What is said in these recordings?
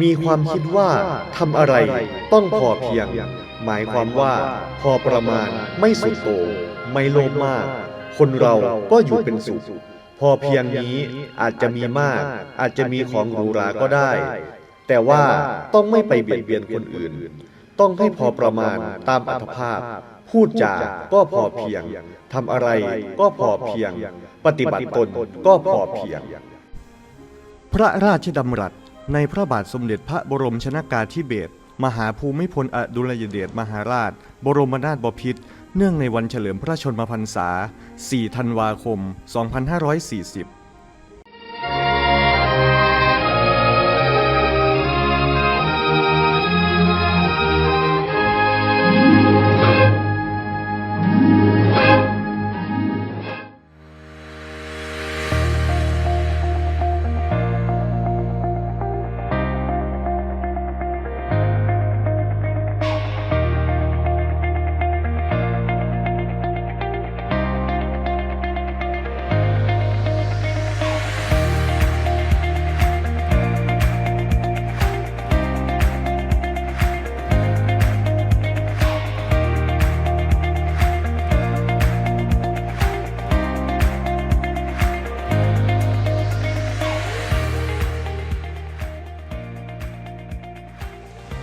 มีความคิดว่าทำอะไรต้องพอเพียง หมายความว่าพอประมาณไม่สุดโต่งไม่โลภมาก คนเราก็อยู่เป็นสุขพอเพียงนี้อาจจะมีมาก อาจจะมีของหรูหราก็ได้ แต่ว่าต้องไม่ไปเบียดเบียนคนอื่น ต้องให้พอประมาณตามอัตภาพ พูดจาก็พอเพียงทำอะไรก็พอเพียง ปฏิบัติตนก็พอเพียง พระราชดำรัส ในพระบาทสมเด็จพระบรมชนากาธิเบศรมหาภูมิพลอดุลยเดชมหาราช บรมนาถบพิตรเนื่องในวันเฉลิมพระชนมพรรษา 4 ธันวาคม 2540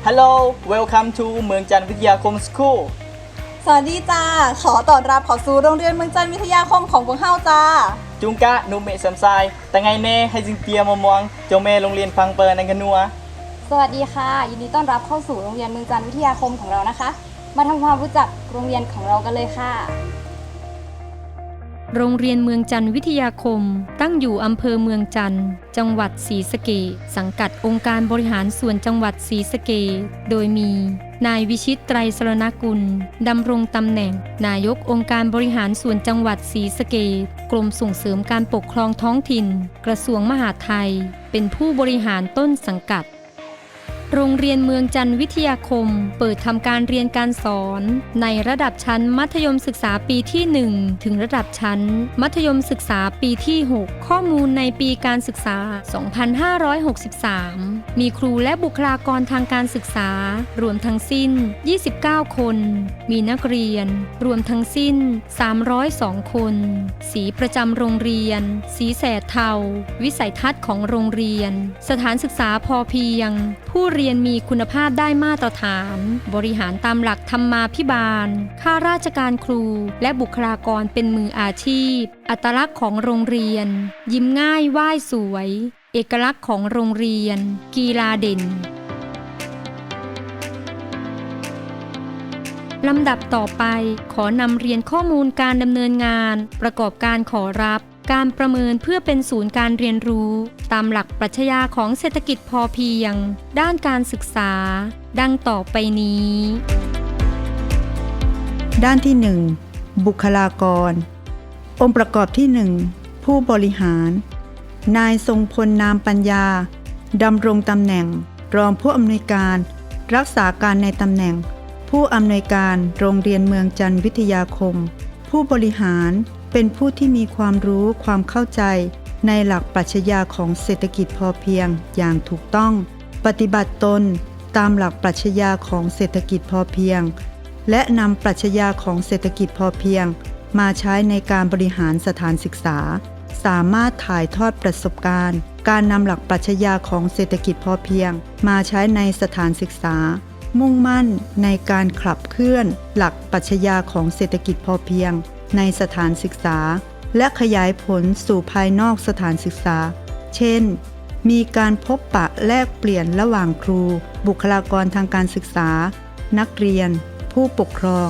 Hello welcome to เมืองจันทร์วิทยาคม School สวัสดีจ้า ขอต้อนรับเขอสู่โรงเรียนเมืองจันทร์วิทยาคมของพวกเฮาจ้า จุงกะนุเมะสัมซายแต่ไงเน่ให้จิงเตียมามวงเจ้าแม่โรงเรียนพังเปินังกันนัว สวัสดีค่ะ ยินดีต้อนรับเข้าสู่โรงเรียนเมืองจันทร์วิทยาคมของเรานะคะ มาทำความรู้จักโรงเรียนของเรากันเลยค่ะ โรงเรียนเมืองจันทร์วิทยาคม ตั้งอยู่อำเภอเมืองจันทร์ จังหวัดศรีสะเกษสังกัดองค์การบริหารส่วนจังหวัดศรีสะเกษโดยมี นายวิชิตไตรสรณกุลดำรงตำแหน่ง นายกองค์การบริหารส่วนจังหวัดศรีสะเกษกรมส่งเสริมการปกครองท้องถิ่น กระทรวงมหาดไทย เป็นผู้บริหารต้นสังกัด โรงเรียนเมืองจันทร์วิทยาคม เปิดทำการเรียนการสอน ในระดับชั้นมัธยมศึกษาปีที่ 1 ถึงระดับชั้น มัธยมศึกษาปีที่ 6 ข้อมูลในปีการศึกษา 2563 มีครูและบุคลากรทางการศึกษา รวมทั้งสิ้น 29 คน มีนักเรียน รวมทั้งสิ้น 302 คน สีประจำโรงเรียน สีแสดเทา วิสัยทัศน์ของโรงเรียน สถานศึกษาพอเพียง ผู้เรียนมีคุณภาพได้มาตรฐาน บริหารตามหลักธรรมาภิบาล ข้าราชการครู และบุคลากรเป็นมืออาชีพ อัตลักษณ์ของโรงเรียน ยิ้มง่ายไหว้สวย เอกลักษณ์ของโรงเรียน กีฬาเด่นลำดับต่อไปขอนำเรียนข้อมูลการดำเนินงาน ประกอบการขอรับ การประเมินเพื่อเป็นศูนย์การเรียนรู้ ตามหลักปรัชญาของเศรษฐกิจพอเพียง ด้านการศึกษา ดังต่อไปนี้ ด้านที่ 1 บุคลากร องค์ประกอบที่ 1 ผู้บริหาร นายทรงพลนามปัญญาดำรงตำแหน่ง รองผู้อำนวยการ รักษาการในตำแหน่ง ผู้อำนวยการโรงเรียนเมืองจันทร์วิทยาคม ผู้บริหาร เป็นผู้ที่มีความรู้ความเข้าใจ ในหลักปรัชญาของเศรษฐกิจพอเพียงอย่างถูกต้อง ปฏิบัติตนตามหลักปรัชญาของเศรษฐกิจพอเพียง และนำปรัชญาของเศรษฐกิจพอเพียง มาใช้ในการบริหารสถานศึกษา สามารถถ่ายทอดประสบการณ์ การนำหลักปรัชญาของเศรษฐกิจพอเพียง มาใช้ในสถานศึกษา มุ่งมั่นในการขับเคลื่อน หลักปรัชญาของเศรษฐกิจพอเพียง ในสถานศึกษา และขยายผลสู่ภายนอกสถานศึกษา เช่น มีการพบปะแลกเปลี่ยนระหว่างครู บุคลากรทางการศึกษา นักเรียน ผู้ปกครอง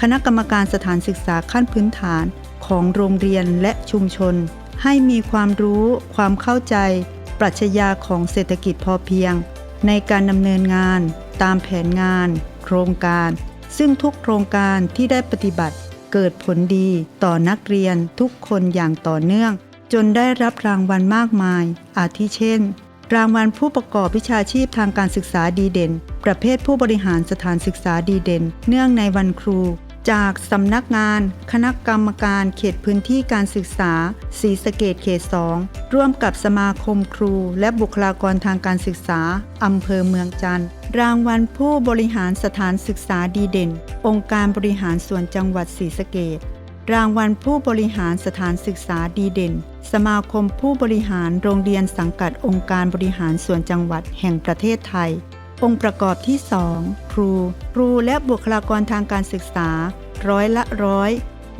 คณะกรรมการสถานศึกษาขั้นพื้นฐานของโรงเรียนและชุมชน ให้มีความรู้ ความเข้าใจ ปรัชญาของเศรษฐกิจพอเพียง ในการดำเนินงาน ตามแผนงาน โครงการ ซึ่งทุกโครงการที่ได้ปฏิบัติ เกิดผลดีต่อนักเรียนทุกคนอย่างต่อเนื่อง จนได้รับรางวัลมากมาย อาทิเช่น รางวัลผู้ประกอบวิชาชีพทางการศึกษาดีเด่น ประเภทผู้บริหารสถานศึกษาดีเด่น เนื่องในวันครู จากสำนักงาน คณะกรรมการเขตพื้นที่การศึกษาศรีสะเกดเขต 2 ร่วมกับสมาคมครู และบุคลากรทางการศึกษาอำเภอเมืองจันทร์รางวัลผู้บริหารสถานศึกษาดีเด่น องค์การบริหารส่วนจังหวัดศรีสะเกดรางวัลผู้บริหารสถานศึกษาดีเด่น สมาคมผู้บริหารโรงเรียนสังกัดองค์การบริหารส่วนจังหวัดแห่งประเทศไทย องค์ประกอบที่ 2 ครู ครูและบุคลากรทางการศึกษา ร้อยละร้อย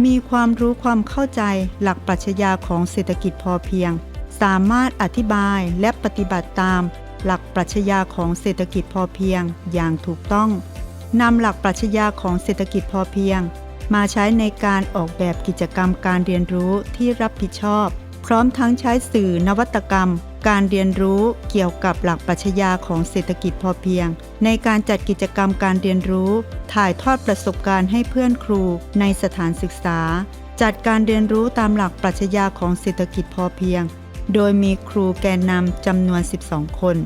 มีความรู้ความเข้าใจหลักปรัชญาของเศรษฐกิจพอเพียง สามารถอธิบายและปฏิบัติตาม หลักปรัชญาของเศรษฐกิจพอเพียงอย่างถูกต้องนำหลักปรัชญาของเศรษฐกิจพอเพียง มาใช้ในการออกแบบกิจกรรมการเรียนรู้ที่รับผิดชอบ พร้อมทั้งใช้สื่อนวัตกรรม การเรียนรู้เกี่ยวกับหลักปรัชญาของเศรษฐกิจพอเพียง ในการจัดกิจกรรมการเรียนรู้ ถ่ายทอดประสบการณ์ให้เพื่อนครูในสถานศึกษา จัดการเรียนรู้ตามหลักปรัชญาของเศรษฐกิจพอเพียง โดยมีครูแกนนำจำนวน 12 คน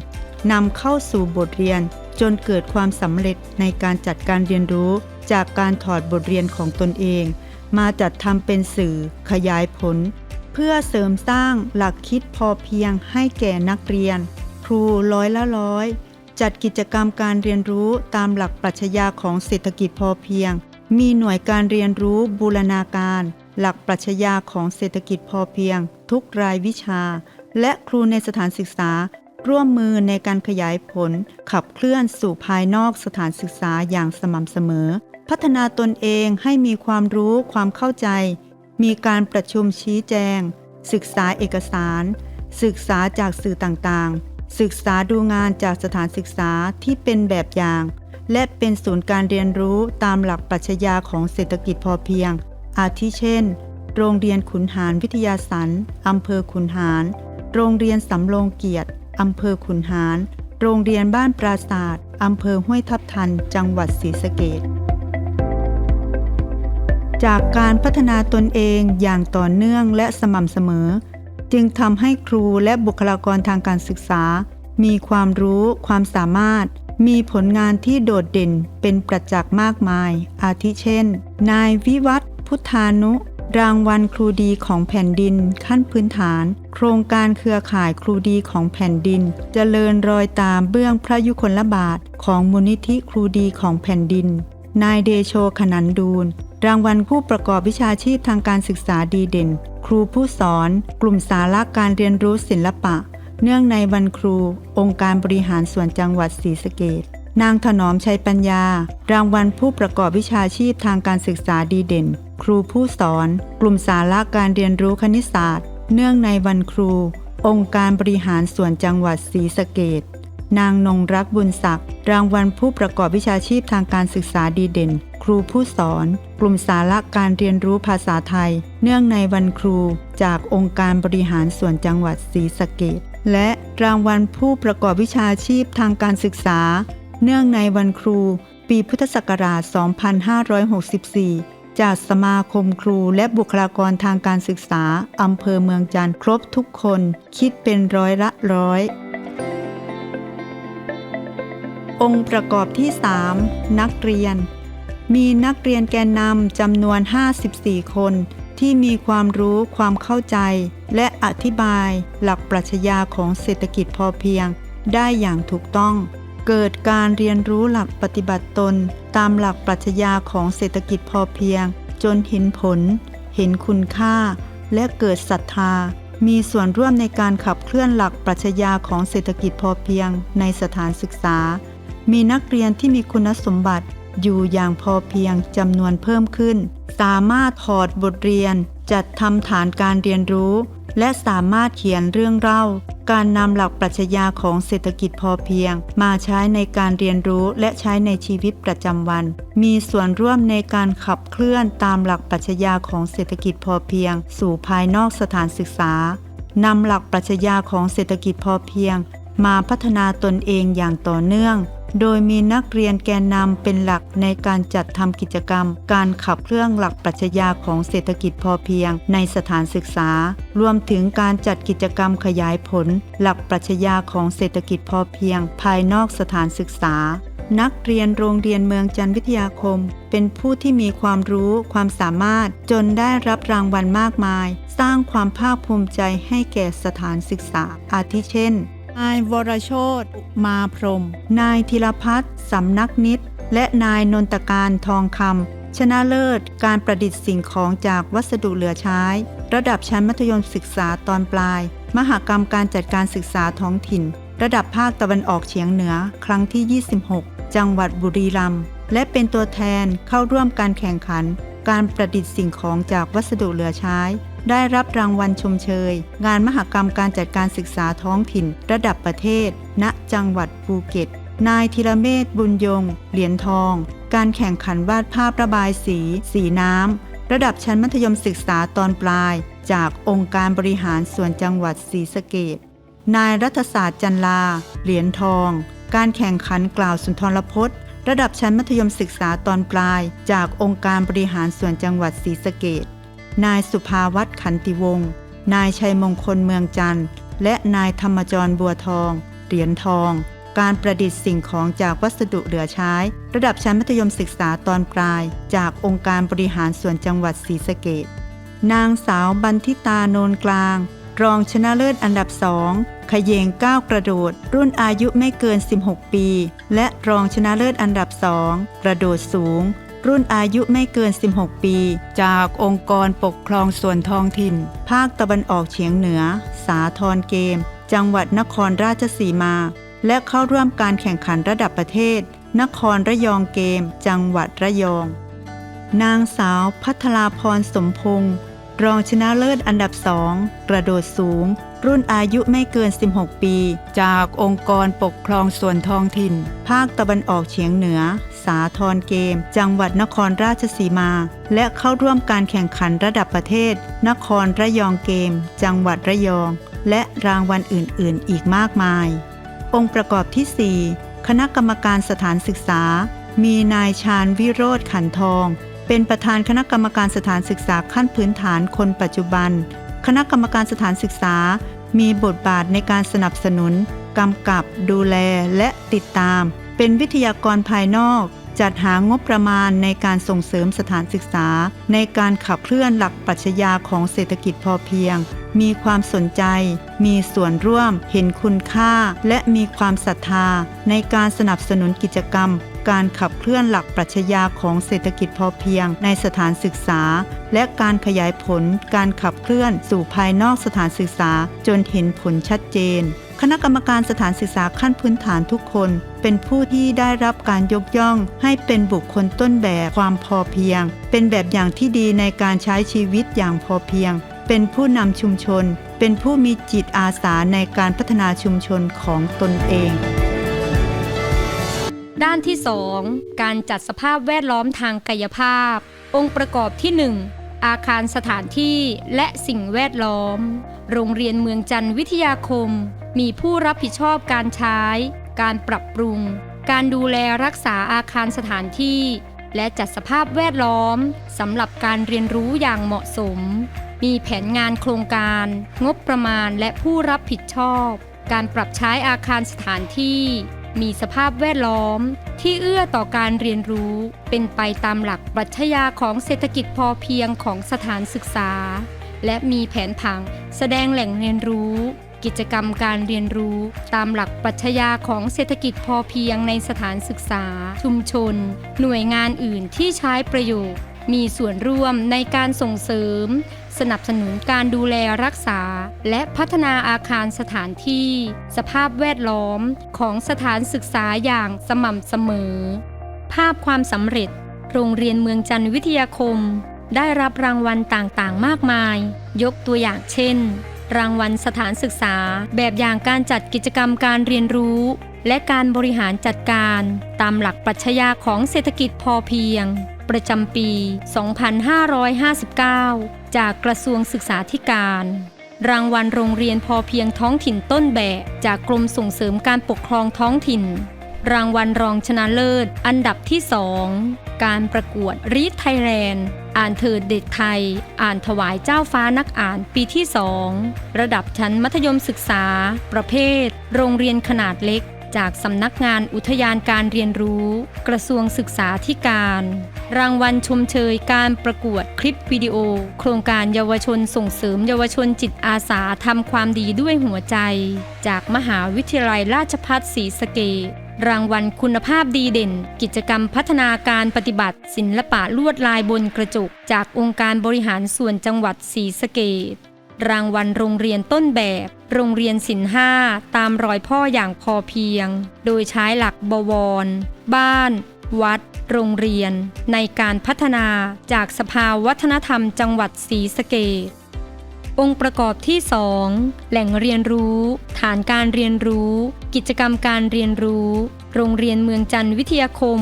นำเข้าสู่บทเรียนจนเกิดความสำเร็จในการจัดการเรียนรู้ จากการถอดบทเรียนของตนเอง มาจัดทำเป็นสื่อขยายผล เพื่อเสริมสร้างหลักคิดพอเพียงให้แก่นักเรียน ครูร้อยละร้อย จัดกิจกรรมการเรียนรู้ตามหลักปรัชญาของเศรษฐกิจพอเพียง มีหน่วยการเรียนรู้บูรณาการ หลักปรัชญาของเศรษฐกิจพอเพียง ทุกรายวิชา และครูในสถานศึกษา ร่วมมือในการขยายผล ขับเคลื่อนสู่ภายนอกสถานศึกษาอย่างสม่ำเสมอ พัฒนาตนเองให้มีความรู้ความเข้าใจ มีการประชุมชี้แจง ศึกษาเอกสาร ศึกษาจากสื่อต่างๆ ศึกษาดูงานจากสถานศึกษาที่เป็นแบบอย่าง และเป็นศูนย์การเรียนรู้ตามหลักปรัชญาของเศรษฐกิจพอเพียง อาทิเช่น โรงเรียนขุนหารวิทยาสันอำเภอขุนหาร โรงเรียนสำโรงเกียรติอำเภอขุนหาร โรงเรียนบ้านปราศาสตร์อำเภอห้วยทับทัน จังหวัดศรีสะเกษ จากการพัฒนาตนเองอย่างต่อเนื่องและสม่ำเสมอ จึงทำให้ครูและบุคลากรทางการศึกษา มีความรู้ ความสามารถ มีผลงานที่โดดเด่นเป็นประจักษ์มากมาย อาทิเช่น นายวิวัฒน์พุทธานุ รางวัลครูดีของแผ่นดิน ขั้นพื้นฐาน โครงการเครือข่ายครูดีของแผ่นดินเจริญรอยตามเบื้องพระยุคลบาทของมูลนิธิครูดีของแผ่นดินนายเดโชขนันดูล รางวัลผู้ประกอบวิชาชีพทางการศึกษาดีเด่น ครูผู้สอน กลุ่มสาระการเรียนรู้ศิลปะ เนื่องในวันครู องค์การบริหารส่วนจังหวัดศรีสะเกษนางถนอมชัยปัญญา รางวัลผู้ประกอบวิชาชีพทางการศึกษาดีเด่น ครูผู้สอน กลุ่มสาระการเรียนรู้คณิตศาสตร์ เนื่องในวันครู องค์การบริหารส่วนจังหวัดศรีสะเกษ นางนงรักบุญศักดิ์รางวัลผู้ประกอบวิชาชีพทางการศึกษาดีเด่น ครูผู้สอน กลุ่มสาระการเรียนรู้ภาษาไทย เนื่องในวันครู จากองค์การบริหารส่วนจังหวัดศรีสะเกษและรางวัลผู้ประกอบวิชาชีพทางการศึกษา เนื่องในวันครู ปีพุทธศักราช 2564 จากสมาคมครูและบุคลากรทางการศึกษาอำเภอเมืองจันทร์ครบทุกคน คิดเป็นร้อยละร้อย องค์ประกอบที่ 3 นักเรียน มีนักเรียนแกนนำจำนวน 54 คน ที่มีความรู้ความเข้าใจ และอธิบายหลักปรัชญาของเศรษฐกิจพอเพียง ได้อย่างถูกต้อง เกิดการเรียนรู้หลักปฏิบัติตน ตามหลักปรัชญาของเศรษฐกิจพอเพียง จนเห็นผล เห็นคุณค่า และเกิดศรัทธามีส่วนร่วมในการขับเคลื่อนหลักปรัชญาของเศรษฐกิจพอเพียงในสถานศึกษา มีนักเรียนที่มีคุณสมบัติอยู่อย่างพอเพียงจำนวนเพิ่มขึ้น สามารถถอดบทเรียนจัดทำฐานการเรียนรู้ และสามารถเขียนเรื่องเล่า การนำหลักปรัชญาของเศรษฐกิจพอเพียง มาใช้ในการเรียนรู้และใช้ในชีวิตประจำวัน มีส่วนร่วมในการขับเคลื่อนตามหลักปรัชญาของเศรษฐกิจพอเพียง สู่ภายนอกสถานศึกษานำหลักปรัชญาของเศรษฐกิจพอเพียง มาพัฒนาตนเองอย่างต่อเนื่อง โดยมีนักเรียนแกนนำเป็นหลักในการจัดทำกิจกรรม การขับเคลื่อนหลักปรัชญาของเศรษฐกิจพอเพียงในสถานศึกษา รวมถึงการจัดกิจกรรมขยายผล หลักปรัชญาของเศรษฐกิจพอเพียง ภายนอกสถานศึกษา นักเรียนโรงเรียนเมืองจันทวิทยาคม เป็นผู้ที่มีความรู้ความสามารถ จนได้รับรางวัลมากมาย สร้างความภาคภูมิใจให้แก่สถานศึกษา อาทิเช่น นายวรโชตมาพรม นายธีรพัฒน์สำนักนิตและนายนนตการทองคำชนะเลิศการประดิษฐ์สิ่งของจากวัสดุเหลือใช้ ระดับชั้นมัธยมศึกษาตอนปลาย มหากรรมการจัดการศึกษาท้องถิ่น ระดับภาคตะวันออกเฉียงเหนือ ครั้งที่ 26 จังหวัดบุรีรัมย์และเป็นตัวแทนเข้าร่วมการแข่งขัน การประดิษฐ์สิ่งของจากวัสดุเหลือใช้ ได้รับรางวัลชมเชย งานมหกรรมการจัดการศึกษาท้องถิ่น ระดับประเทศ ณ จังหวัดภูเก็ต นายธีรเมธบุญยง เหรียญทอง การแข่งขันวาดภาพระบายสี สีน้ำ ระดับชั้นมัธยมศึกษาตอนปลาย จากองค์การบริหารส่วนจังหวัดศรีสะเกษนายรัฐศาสตร์จันลา เหรียญทอง การแข่งขันกล่าวสุนทรพจน์ ระดับชั้นมัธยมศึกษาตอนปลาย จากองค์การบริหารส่วนจังหวัดศรีสะเกษ นายสุภาวัฒน์ขันติวงศ์ นายชัยมงคลเมืองจันทร์ และนายธรรมจรบัวทอง เหรียญทอง การประดิษฐ์สิ่งของจากวัสดุเหลือใช้ ระดับชั้นมัธยมศึกษาตอนปลาย จากองค์การบริหารส่วนจังหวัดศรีสะเกษนางสาวบันทิตาโนนกลาง รองชนะเลิศอันดับสองขยเยงก้าวกระโดด รุ่นอายุไม่เกิน 16 ปี และรองชนะเลิศอันดับสองกระโดดสูง รุ่นอายุไม่เกิน 16 ปี จากองค์กรปกครองส่วนท้องถิ่น ภาคตะวันออกเฉียงเหนือ สาทรเกม จังหวัดนครราชสีมา และเข้าร่วมการแข่งขันระดับประเทศ นครระยองเกม จังหวัดระยอง นางสาวพัทราพรสมพงศ์รองชนะเลิศอันดับสองกระโดดสูง รุ่นอายุไม่เกิน 16 ปี จากองค์กรปกครองส่วนท้องถิ่น ภาคตะวันออกเฉียงเหนือ สาทรเกม จังหวัดนครราชสีมา และเข้าร่วมการแข่งขันระดับประเทศ นครระยองเกม จังหวัดระยอง และรางวัลอื่น ๆ อีกมากมาย องค์ประกอบที่ 4 คณะกรรมการสถานศึกษา มีนายชาญวิโรธขันทอง เป็นประธานคณะกรรมการสถานศึกษาขั้นพื้นฐานคนปัจจุบันคณะกรรมการสถานศึกษา มีบทบาทในการสนับสนุน กำกับ ดูแลและติดตาม เป็นวิทยากรภายนอก จัดหางบประมาณในการส่งเสริมสถานศึกษา ในการขับเคลื่อนหลักปรัชญาของเศรษฐกิจพอเพียง มีความสนใจ มีส่วนร่วม เห็นคุณค่า และมีความศรัทธา ในการสนับสนุนกิจกรรม การขับเคลื่อนหลักปรัชญาของเศรษฐกิจพอเพียงในสถานศึกษา และการขยายผลการขับเคลื่อนสู่ภายนอกสถานศึกษาจนเห็นผลชัดเจน คณะกรรมการสถานศึกษาขั้นพื้นฐานทุกคน เป็นผู้ที่ได้รับการยกย่อง ให้เป็นบุคคลต้นแบบความพอเพียง เป็นแบบอย่างที่ดีในการใช้ชีวิตอย่างพอเพียง เป็นผู้นำชุมชน เป็นผู้มีจิตอาสาในการพัฒนาชุมชนของตนเอง ด้านที่ 2 การจัดสภาพแวดล้อมทางกายภาพ องค์ประกอบที่ 1 อาคารสถานที่และสิ่งแวดล้อม โรงเรียนเมืองจันทร์วิทยาคม มีผู้รับผิดชอบการใช้ การปรับปรุง การดูแลรักษาอาคารสถานที่ และจัดสภาพแวดล้อมสำหรับการเรียนรู้อย่างเหมาะสม มีแผนงานโครงการ งบประมาณและผู้รับผิดชอบ การปรับใช้อาคารสถานที่ มีสภาพแวดล้อมที่เอื้อต่อการเรียนรู้ เป็นไปตามหลักปรัชญาของเศรษฐกิจพอเพียงของสถานศึกษา และมีแผนผังแสดงแหล่งเรียนรู้ กิจกรรมการเรียนรู้ ตามหลักปรัชญาของเศรษฐกิจพอเพียงในสถานศึกษา ชุมชน หน่วยงานอื่นที่ใช้ประโยชน์ มีส่วนร่วมในการส่งเสริม สนับสนุนการดูแลรักษา และพัฒนาอาคารสถานที่ สภาพแวดล้อมของสถานศึกษาอย่างสม่ำเสมอ ภาพความสำเร็จ โรงเรียนเมืองจันทร์วิทยาคม ได้รับรางวัลต่างๆ มากมาย ยกตัวอย่างเช่น รางวัลสถานศึกษา แบบอย่างการจัดกิจกรรมการเรียนรู้ และการบริหารจัดการ ตามหลักปรัชญาของเศรษฐกิจพอเพียง ประจำปี 2559 จากกระทรวงศึกษาธิการ รางวัลโรงเรียนพอเพียงท้องถิ่นต้นแบบจากกรมส่งเสริมการปกครองท้องถิ่น รางวัลรองชนะเลิศ อันดับที่2การประกวดรีดไทยแลนด์อ่านเถิดเด็กไทย อ่านถวายเจ้าฟ้านักอ่านปีที่2ระดับชั้นมัธยมศึกษา ประเภท โรงเรียนขนาดเล็ก จากสำนักงานอุทยานการเรียนรู้ กระทรวงศึกษาธิการ รางวัลชมเชยการประกวดคลิปวิดีโอ โครงการเยาวชนส่งเสริมเยาวชนจิตอาสาทำความดีด้วยหัวใจ จากมหาวิทยาลัยราชภัฏศรีสะเกษรางวัลคุณภาพดีเด่น กิจกรรมพัฒนาการปฏิบัติ ศิลปะลวดลายบนกระจก จากองค์การบริหารส่วนจังหวัดศรีสะเกษ รางวัลโรงเรียนต้นแบบ โรงเรียนศิลป์ห้าตามรอยพ่ออย่างพอเพียง โดยใช้หลักบวร บ้าน วัด โรงเรียน ในการพัฒนาจากสภาวัฒนธรรมจังหวัดศรีสะเกษองค์ประกอบที่ 2 แหล่งเรียนรู้ ฐานการเรียนรู้ กิจกรรมการเรียนรู้ โรงเรียนเมืองจันทร์วิทยาคม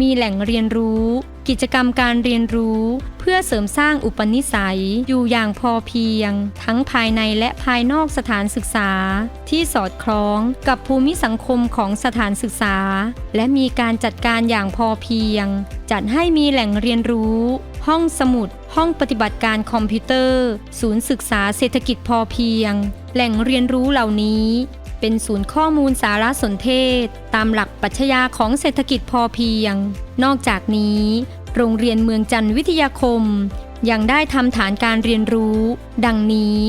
มีแหล่งเรียนรู้ กิจกรรมการเรียนรู้ เพื่อเสริมสร้างอุปนิสัย อยู่อย่างพอเพียง ทั้งภายในและภายนอกสถานศึกษา ที่สอดคล้องกับภูมิสังคมของสถานศึกษา และมีการจัดการอย่างพอเพียง จัดให้มีแหล่งเรียนรู้ ห้องสมุด ห้องปฏิบัติการคอมพิวเตอร์ ศูนย์ศึกษาเศรษฐกิจพอเพียง แหล่งเรียนรู้เหล่านี้เป็นศูนย์ข้อมูลสารสนเทศ ตามหลักปัชญาของเศรษฐกิจพอเพียง นอกจากนี้ โรงเรียนเมืองจันทร์วิทยาคม ยังได้ทำฐานการเรียนรู้ ดังนี้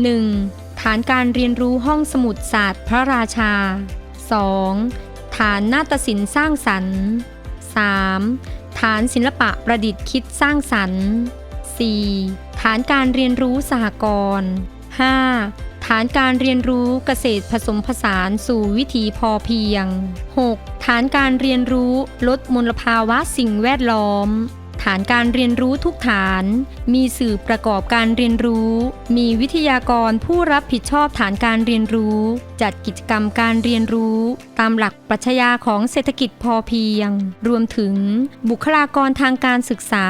1. ฐานการเรียนรู้ห้องสมุดศาสตร์พระราชา 2. ฐานนาฏศิลป์สร้างสรรค์ 3. ฐานศิลปะประดิษฐ์คิดสร้างสรรค์ 4. ฐานการเรียนรู้สหกรณ์ 5. ฐานการเรียนรู้เกษตรผสมผสานสู่วิถีพอเพียง 6. ฐานการเรียนรู้ลดมลภาวะสิ่งแวดล้อม ฐานการเรียนรู้ทุกฐาน มีสื่อประกอบการเรียนรู้ มีวิทยากรผู้รับผิดชอบฐานการเรียนรู้ จัดกิจกรรมการเรียนรู้ ตามหลักปรัชญาของเศรษฐกิจพอเพียง รวมถึงบุคลากรทางการศึกษา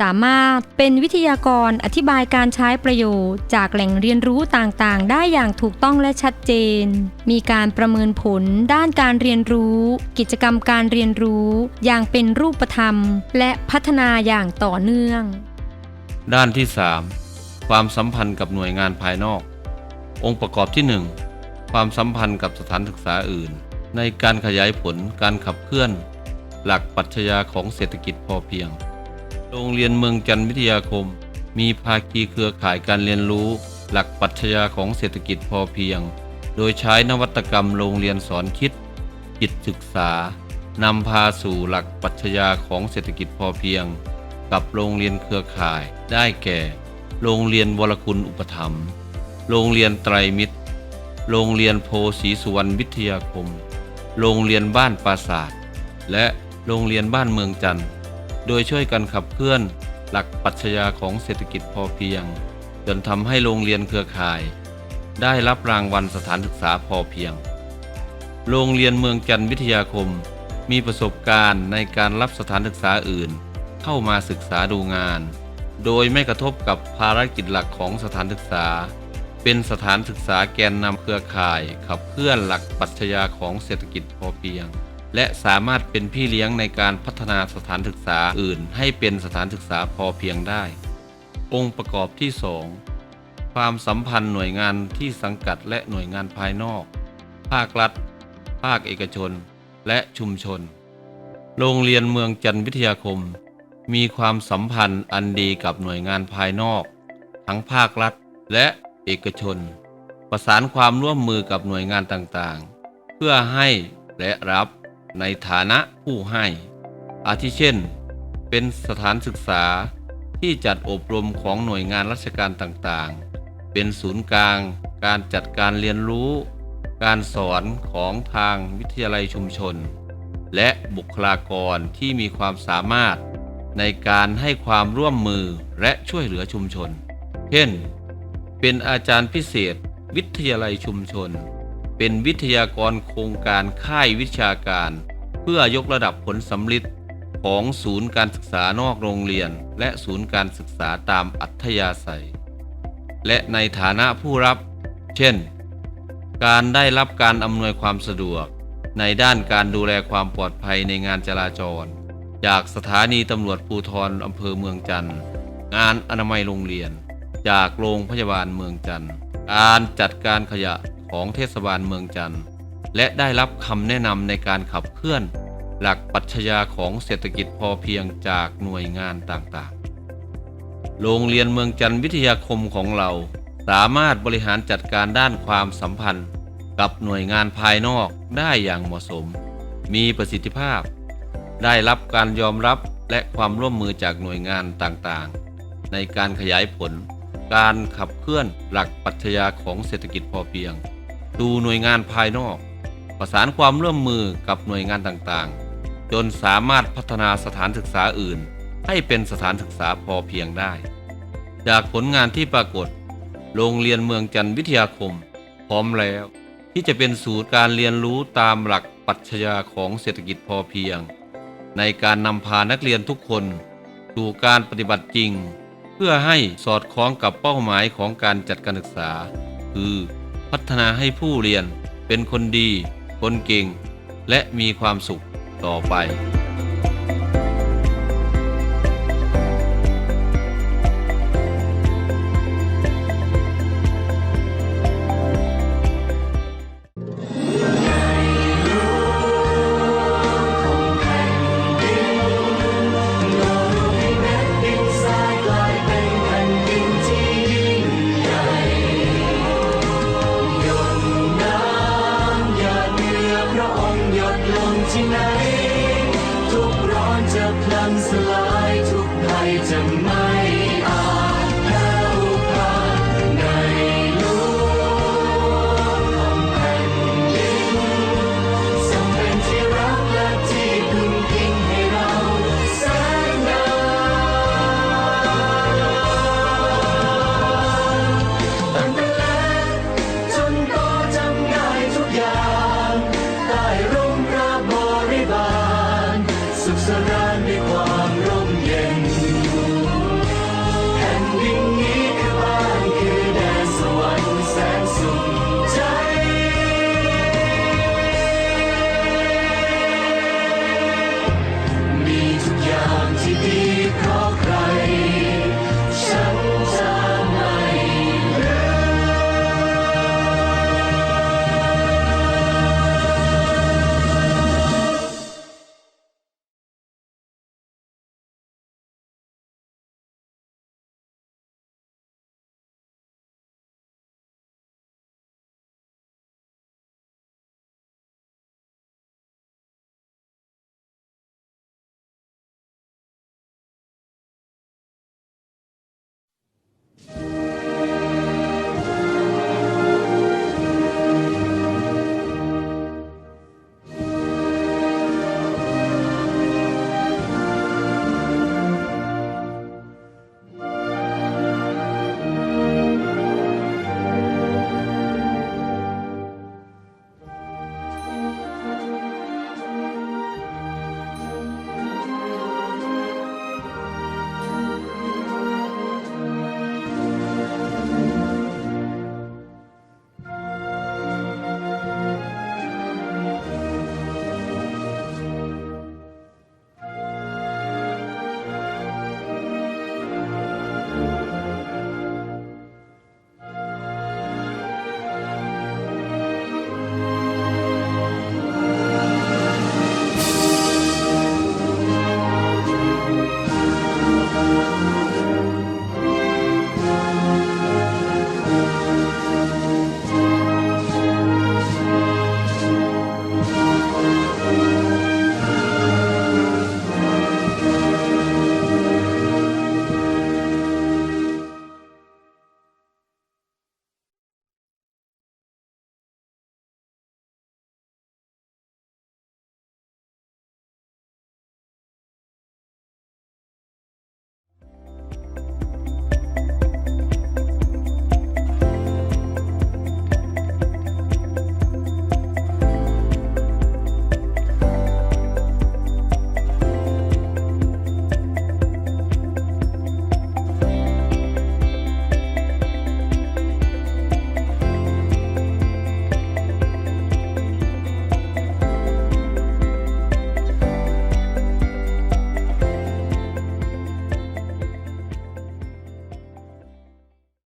สามารถเป็นวิทยากรอธิบายการใช้ประโยชน์ จากแหล่งเรียนรู้ต่างๆ ได้อย่างถูกต้องและชัดเจน มีการประเมินผลด้านการเรียนรู้ กิจกรรมการเรียนรู้ อย่างเป็นรูปธรรม และพัฒนาอย่างต่อเนื่อง ด้านที่ 3 ความสัมพันธ์กับหน่วยงานภายนอก องค์ประกอบที่ 1 ความสัมพันธ์กับสถานศึกษาอื่น ในการขยายผลการขับเคลื่อน หลักปรัชญาของเศรษฐกิจพอเพียง โรงเรียนเมืองจันทร์วิทยาคม มีภาคีเครือข่ายการเรียนรู้ หลักปรัชญาของเศรษฐกิจพอเพียง โดยใช้นวัตกรรมโรงเรียนสอนคิด จิตศึกษานำพาสู่หลักปรัชญาของเศรษฐกิจพอเพียง กับโรงเรียนเครือข่ายได้แก่ โรงเรียนวรคุณอุปถัมภ์โรงเรียนไตรมิตร โรงเรียนโพสีสุวรรณวิทยาคม โรงเรียนบ้านปราศาสตร์และโรงเรียนบ้านเมืองจันทร์ โดยช่วยกันขับเคลื่อนหลักปรัชญาของเศรษฐกิจพอเพียง จนทำให้โรงเรียนเครือข่าย ได้รับรางวัลสถานศึกษาพอเพียง โรงเรียนเมืองจันทร์วิทยาคม มีประสบการณ์ในการรับสถานศึกษาอื่น เข้ามาศึกษาดูงาน โดยไม่กระทบกับภารกิจหลักของสถานศึกษา เป็นสถานศึกษาแกนนำเครือข่าย ขับเคลื่อนหลักปรัชญาของเศรษฐกิจพอเพียง และสามารถเป็นพี่เลี้ยงในการพัฒนาสถานศึกษาอื่น ให้เป็นสถานศึกษาพอเพียงได้ องค์ประกอบที่ 2 ความสัมพันธ์หน่วยงานที่สังกัดและหน่วยงานภายนอก ภาครัฐ ภาคเอกชน และชุมชน โรงเรียนเมืองจันทวิทยาคม มีความสัมพันธ์อันดีกับหน่วยงานภายนอก ทั้งภาครัฐและ เอกชน ประสานความร่วมมือกับหน่วยงานต่างๆ เพื่อให้และรับในฐานะผู้ให้ อาทิเช่น เป็นสถานศึกษาที่จัดอบรมของหน่วยงานราชการต่างๆ เป็นศูนย์กลาง การจัดการเรียนรู้ การสอนของทางวิทยาลัยชุมชน และบุคลากรที่มีความสามารถในการให้ความร่วมมือและช่วยเหลือชุมชน เช่น เป็นอาจารย์พิเศษ วิทยาลัยชุมชน เป็นวิทยากรโครงการค่ายวิชาการ เพื่อยกระดับผลสำลิดของศูนย์การศึกษานอกโรงเรียน และศูนย์การศึกษาตามอัธยาศัย และในฐานะผู้รับ เช่น การได้รับการอำนวยความสะดวก ในด้านการดูแลความปลอดภัยในงานจราจร จากสถานีตำรวจภูธรอำเภอเมืองจันทร์งานอนามัยโรงเรียน จากโรงพยาบาลเมืองจันทร์การจัดการขยะของเทศบาลเมืองจันทร์และได้รับคำแนะนำในการขับเคลื่อน หลักปรัชญาของเศรษฐกิจพอเพียงจากหน่วยงานต่างๆ โรงเรียนเมืองจันทร์วิทยาคมของเราสามารถบริหารจัดการด้านความสัมพันธ์ กับหน่วยงานภายนอกได้อย่างเหมาะสม มีประสิทธิภาพ ได้รับการยอมรับและความร่วมมือจากหน่วยงานต่างๆ ในการขยายผล การขับเคลื่อนหลักปรัชญาของเศรษฐกิจพอเพียง ดูหน่วยงานภายนอก ประสานความร่วมมือกับหน่วยงานต่างๆ จนสามารถพัฒนาสถานศึกษาอื่น ให้เป็นสถานศึกษาพอเพียงได้ จากผลงานที่ปรากฏ โรงเรียนเมืองจันทร์วิทยาคม พร้อมแล้ว ที่จะเป็นศูนย์การเรียนรู้ตามหลักปรัชญาของเศรษฐกิจพอเพียง ในการนำพานักเรียนทุกคนสู่การปฏิบัติจริง เพื่อให้สอดคล้องกับเป้าหมายของการจัดการศึกษา คือพัฒนาให้ผู้เรียนเป็นคนดี คนเก่ง และมีความสุขต่อไป